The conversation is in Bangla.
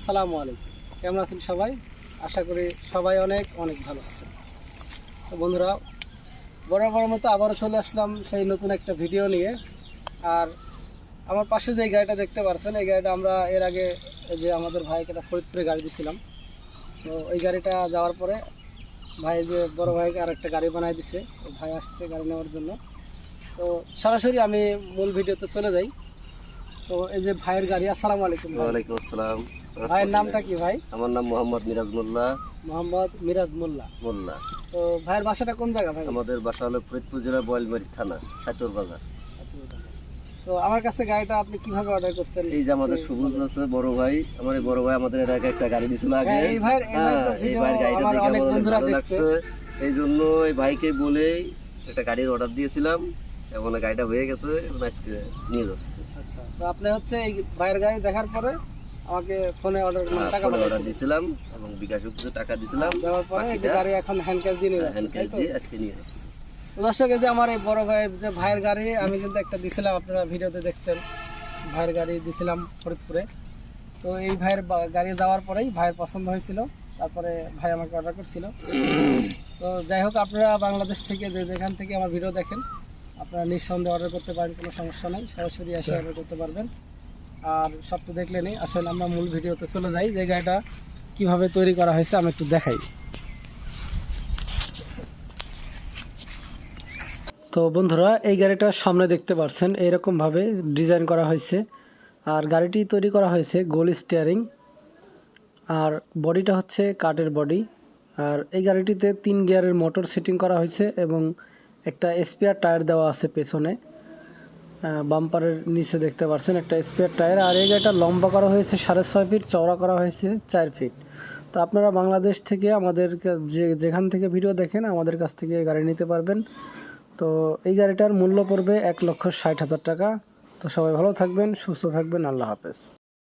আসসালামু আলাইকুম। কেমন আছেন সবাই? আশা করি সবাই অনেক অনেক ভালো আছেন। তো বন্ধুরা, বরাবর মতো আবারও চলে আসলাম সেই নতুন একটা ভিডিও নিয়ে। আর আমার পাশে যে গাড়িটা দেখতে পাচ্ছেন এই গাড়িটা আমরা এর আগে যে আমাদের ভাইকে একটা ফরিদপুরে গাড়ি দিছিলাম। তো এই গাড়িটা যাওয়ার পরে ভাই যে বড় ভাইকে আর একটা গাড়ি বানাই দিছে ভাই আসছে গাড়ি নেওয়ার জন্য। তো সরাসরি আমি মূল ভিডিওতে চলে যাই। তো এই যে ভাইয়ের গাড়ি, আসসালামু আলাইকুম ওয়ালাইকুম আসসালাম। ভাইয়ের নামটা কি ভাই? আমার নাম মোহাম্মদ মিরাজ মোল্লা মোহাম্মদ মিরাজ মোল্লা। মোল্লা তো ভাইয়ের বাসাটা কোন জায়গা ভাই? আমাদের বাসা হলো ফরিদপুর জেলার বয়েলমারি থানা সাতর বাজার। তো আমার কাছে গাড়িটা আপনি কীভাবে অর্ডার করছেন? এই যে আমাদের সবুজ আছে বড় ভাই আমার বড় ভাই আমাদের এর আগে একটা গাড়ি দিছিল আগে। হ্যাঁ, এই ভাইয়ের- এই ভাইয়ের হ্যাঁ, ভাইয়ের গাড়িটা দেখে আমার ভালো। লাগছে। এই জন্য এই ভাইকে বলে একটা গাড়ির অর্ডার দিয়েছিলাম এখন গাড়িটা হয়ে গেছে আজকে নিয়ে যাচ্ছে। আচ্ছা তো আপনি হচ্ছে এই ভাইয়ের গাড়ি দেখার পরে আমাকে ফোনে অর্ডার টাকা অর্ডার দিয়েছিলাম এবং বিকাশে কিছু টাকা দিয়েছিলাম দেওয়ার পরে যে গাড়ি এখন হ্যান্ড ক্যাশ দিয়ে নিয়ে হ্যান্ড ক্যাশ তো? দিয়ে আজকে নিয়ে তো দর্শক যে আমার এই বড় ভাই যে ভাইয়ের গাড়ি আমি কিন্তু একটা দিছিলাম আপনারা ভিডিওতে দেখছেন। ভাইয়ের গাড়ি দিছিলাম ফরিদপুরে। তো এই ভাইয়ের গাড়ি যাওয়ার পরেই ভাইয়ের পছন্দ হয়েছিল তারপরে ভাই আমাকে অর্ডার করছিল। তো যাই হোক আপনারা বাংলাদেশ থেকে যে যেখান থেকে আমার ভিডিও দেখেন আপনারা নিঃসন্দেহে অর্ডার করতে পারেন কোনো সমস্যা নেই। সরাসরি এসে অর্ডার করতে পারবেন। আর সব তো দেখলে নেই আসলে আমরা মূল ভিডিওতে চলে যাই, যে গাড়িটা কীভাবে তৈরি করা হয়েছে, আমি একটু দেখাই। তো বন্ধুরা, এই গাড়িটা সামনে দেখতে পাচ্ছেন এইরকমভাবে ডিজাইন করা হয়েছে। আর গাড়িটি তৈরি করা হয়েছে গোল স্টিয়ারিং, আর বডিটা হচ্ছে কাঠের বডি। আর এই গাড়িটিতে তিন গিয়ারের মোটর সেটিং করা হয়েছে এবং একটা স্পেয়ার টায়ার দেওয়া আছে পেছনে। বাম্পারের নিচে দেখতে পাচ্ছেন একটা স্পেয়ার টায়ার আর এই গাড়িটা লম্বা করা হয়েছে সাড়ে ছয় ফিট চওড়া করা হয়েছে চার ফিট তো আপনারা বাংলাদেশ থেকে আমাদের যে, যেখান থেকে ভিডিও দেখেন, আমাদের কাছ থেকে গাড়ি নিতে পারবেন। তো এই গাড়িটার মূল্য পড়বে এক লক্ষ ষাট হাজার টাকা। তো সবাই ভালো থাকবেন, সুস্থ থাকবেন, আল্লাহ হাফেজ।